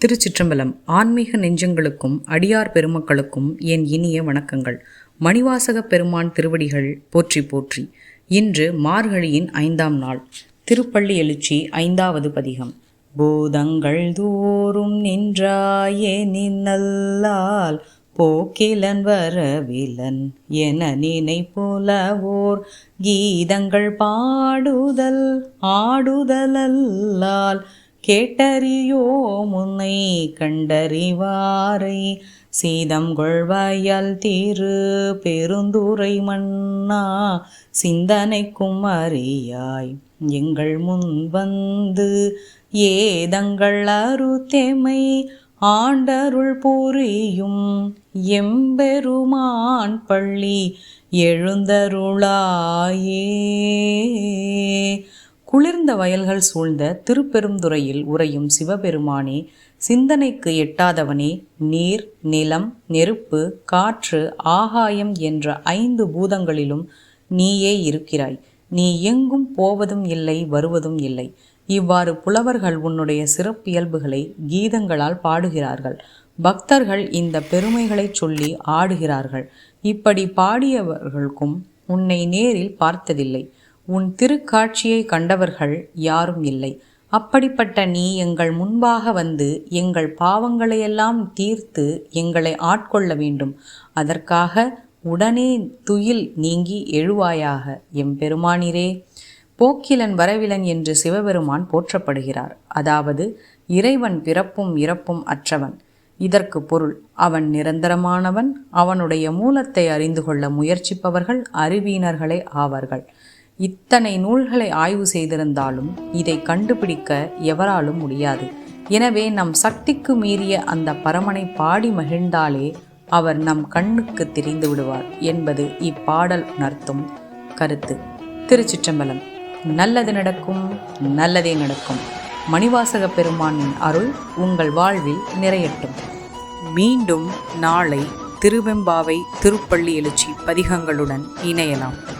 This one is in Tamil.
திருச்சிற்றம்பலம் ஆன்மீக நெஞ்சங்களுக்கும் அடியார் பெருமக்களுக்கும் என் இனிய வணக்கங்கள். மணிவாசகப் பெருமான் திருவடிகள் போற்றி போற்றி. இன்று மார்கழியின் ஐந்தாம் நாள். திருப்பள்ளி எழுச்சி ஐந்தாவது பதிகம். பூதங்கள் தோறும் நின்றாயே நின்னல்லால் போக்கிலன் வரவிலன் என நினை ஓர் கீதங்கள் பாடுதல் ஆடுதலல்லால் கேட்டறியோ முன்னை கண்டறிவாரை. சீதம் கொள்வாயால் தீரு பெருந்துரை மன்னா. சிந்தனைக்கும் அறியாய் எங்கள் முன் வந்து ஏதங்கள் அருத்தெமை. ஆண்டருள் புரியும் எம்பெருமான் பள்ளி எழுந்தருளாயே. குளிர்ந்த வயல்கள் சூழ்ந்த திருப்பெருந்துறையில் உறையும் சிவபெருமானே சிந்தனைக்கு எட்டாதவனே நீர் நிலம் நெருப்பு காற்று ஆகாயம் என்ற ஐந்து பூதங்களிலும் நீயே இருக்கிறாய். நீ எங்கும் போவதும் இல்லை வருவதும் இல்லை. இவ்வாறு புலவர்கள் உன்னுடைய சிறப்பியல்புகளை கீதங்களால் பாடுகிறார்கள். பக்தர்கள் இந்த பெருமைகளைச் சொல்லி ஆடுகிறார்கள். இப்படி பாடியவர்களுக்கும் உன்னை நேரில் பார்த்ததில்லை. உன் திருக்காட்சியை கண்டவர்கள் யாரும் இல்லை. அப்படிப்பட்ட நீ எங்கள் முன்பாக வந்து எங்கள் பாவங்களையெல்லாம் தீர்த்து எங்களை ஆட்கொள்ள வேண்டும். அதற்காக உடனே துயில் நீங்கி எழுவாயாக எம்பெருமானிரே போக்கிலன் வரவிலன் என்று சிவபெருமான் போற்றப்படுகிறார். அதாவது இறைவன் பிறப்பும் இறப்பும் அற்றவன். இதற்கு பொருள் அவன் நிரந்தரமானவன் அவனுடைய மூலத்தை அறிந்து கொள்ள முயற்சிப்பவர்கள் அறிவீனர்களே ஆவார்கள். இத்தனை நூல்களை ஆய்வு செய்திருந்தாலும் இதை கண்டுபிடிக்க எவராலும் முடியாது. எனவே நம் சக்திக்கு மீறிய அந்த பரமனை பாடி மகிழ்ந்தாலே அவர் நம் கண்ணுக்கு தெரிந்து விடுவார் என்பது இப்பாடல் உணர்த்தும் கருத்து. திருச்சிற்றம்பலம். நல்லது நடக்கும் நல்லதே நடக்கும். மணிவாசக பெருமானின் அருள் உங்கள் வாழ்வில் நிறையட்டும். மீண்டும் நாளை திருவெம்பாவை திருப்பள்ளி எழுச்சி பதிகங்களுடன் இணையலாம்.